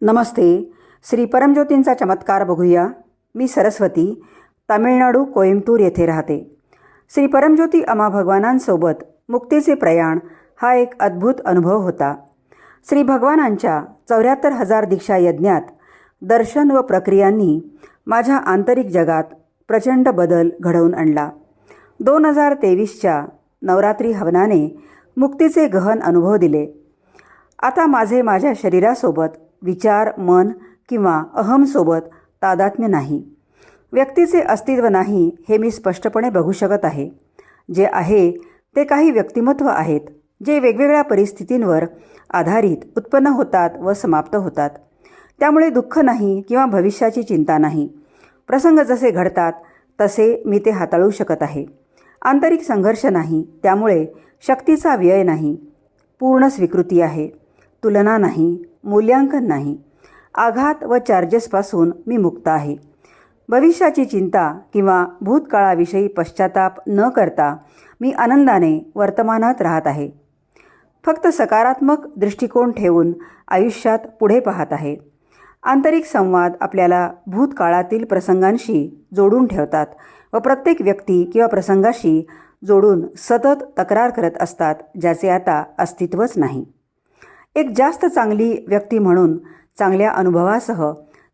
नमस्ते. श्री परमज्योतींचा चमत्कार बघूया. मी सरस्वती तामिळनाडू कोईमतूर येथे राहते. श्री परमज्योती अमा भगवानांसोबत मुक्तीचे प्रयाण हा एक अद्भुत अनुभव होता. श्री भगवानांच्या चौऱ्याहत्तर हजार दीक्षा यज्ञात दर्शन व प्रक्रियांनी माझ्या आंतरिक जगात प्रचंड बदल घडवून आणला. दोन हजार तेवीसच्या नवरात्री हवनाने मुक्तीचे गहन अनुभव दिले. आता माझे माझ्या शरीरासोबत विचार मन किंवा अहमसोबत तादात्म्य नाही. व्यक्तीचे अस्तित्व नाही हे मी स्पष्टपणे बघू शकत आहे. जे आहे ते काही व्यक्तिमत्व आहेत जे वेगवेगळ्या परिस्थितींवर आधारित उत्पन्न होतात व समाप्त होतात. त्यामुळे दुःख नाही किंवा भविष्याची चिंता नाही. प्रसंग जसे घडतात तसे मी ते हाताळू शकत आहे. आंतरिक संघर्ष नाही त्यामुळे शक्तीचा व्यय नाही. पूर्ण स्वीकृती आहे. तुलना नाही मूल्यांकन नाही. आघात व चार्जेसपासून मी मुक्त आहे. भविष्याची चिंता किंवा भूतकाळाविषयी पश्चाताप न करता मी आनंदाने वर्तमानात राहत आहे. फक्त सकारात्मक दृष्टिकोन ठेवून आयुष्यात पुढे पाहत आहे. आंतरिक संवाद आपल्याला भूतकाळातील प्रसंगांशी जोडून ठेवतात व प्रत्येक व्यक्ती किंवा प्रसंगाशी जोडून सतत तक्रार करत असतात ज्याचे आता अस्तित्वच नाही. एक जास्त चांगली व्यक्ती म्हणून चांगल्या अनुभवासह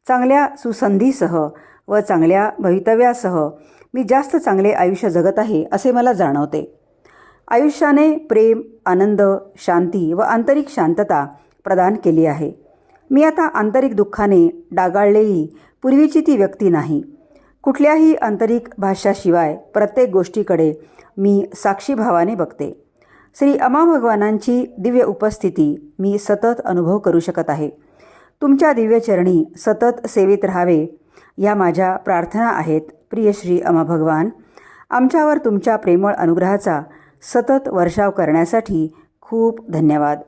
चांगल्या सुसंधीसह व चांगल्या भवितव्यासह मी जास्त चांगले आयुष्य जगत आहे असे मला जाणवते. आयुष्याने प्रेम आनंद शांती व आंतरिक शांतता प्रदान केली आहे. मी आता आंतरिक दुःखाने डागाळलेली पूर्वीची ती व्यक्ती नाही. कुठल्याही आंतरिक भाषाशिवाय प्रत्येक गोष्टीकडे मी साक्षीभावाने बघते. श्री अमा भगवानांची दिव्य उपस्थिती मी सतत अनुभव करू शकत आहे. तुमच्या दिव्यचरणी सतत सेवेत राहावे या माझ्या प्रार्थना आहेत प्रिय श्री अमा भगवान. आमच्यावर तुमच्या प्रेमळ अनुग्रहाचा सतत वर्षाव करण्यासाठी खूप धन्यवाद.